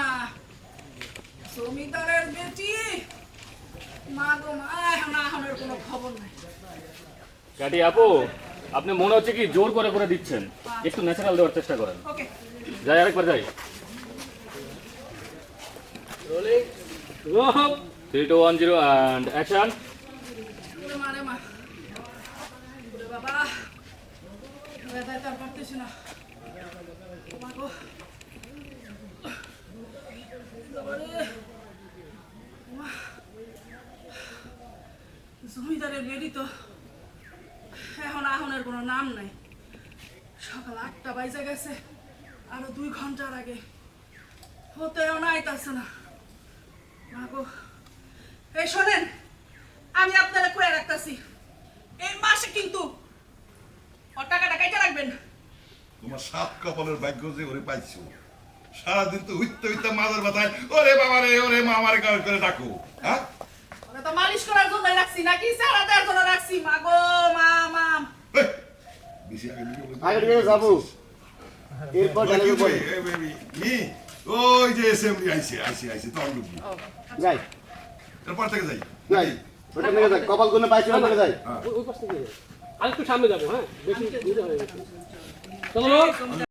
না জমিদারের বেটি? মা গো মা এখন এখনের কোনো খবর নাই। কাটি আপু আপনি মনে হচ্ছে কি জোর করে করে দিচ্ছেন। একটু ন্যাচারাল দেওয়ার চেষ্টা করেন। যাই আরেকবার যাই। Three two one zero and action বাবা। ব্যথায় তার পারতেছি না মা গো বাবারে। মা। জমিদারের বেরি তো এখন আহনের কোনো নাম নাই। সকাল আটটা বাইজে গেছে আরও দুই ঘণ্টার আগে। হতেও না আইতাছে না। মা গো এই শোনেন আমি আপনারা কয়ে রাখতেছি এই মাসে কিন্তু ও টাকাটা কাইটা রাখবেন। তোমার সাত কপালের ভাগ্য যে ওরে পাইছো সারাদিন তো হইতে হইতে মাদার মাথায় ওরে বাবা রে ওরে মা আমারে কার করে ডাকো হ্যাঁ? ওরা তো মালিশ করার জন্য রাখছি নাকি? সারা দেওয়ার জন্য রাখছি। মা গো মা মা। আগে দিকে বলে- আগে দিকে যাব। এরপর ওই ডালের কি উপরে কই, এই baby, কি? ওই যে এসএমডি আইছে আইছে আইছে তোর লোক যাই। এরপর থেকে যাই। যাই। ওটা থেকে যাই কপাল গুনে পাইছি ওটা যাই ওই পাশ থেকে আরেকটু সামনে যাব হ্যাঁ? বেশি দূরে হয়ে গেছে। চলো।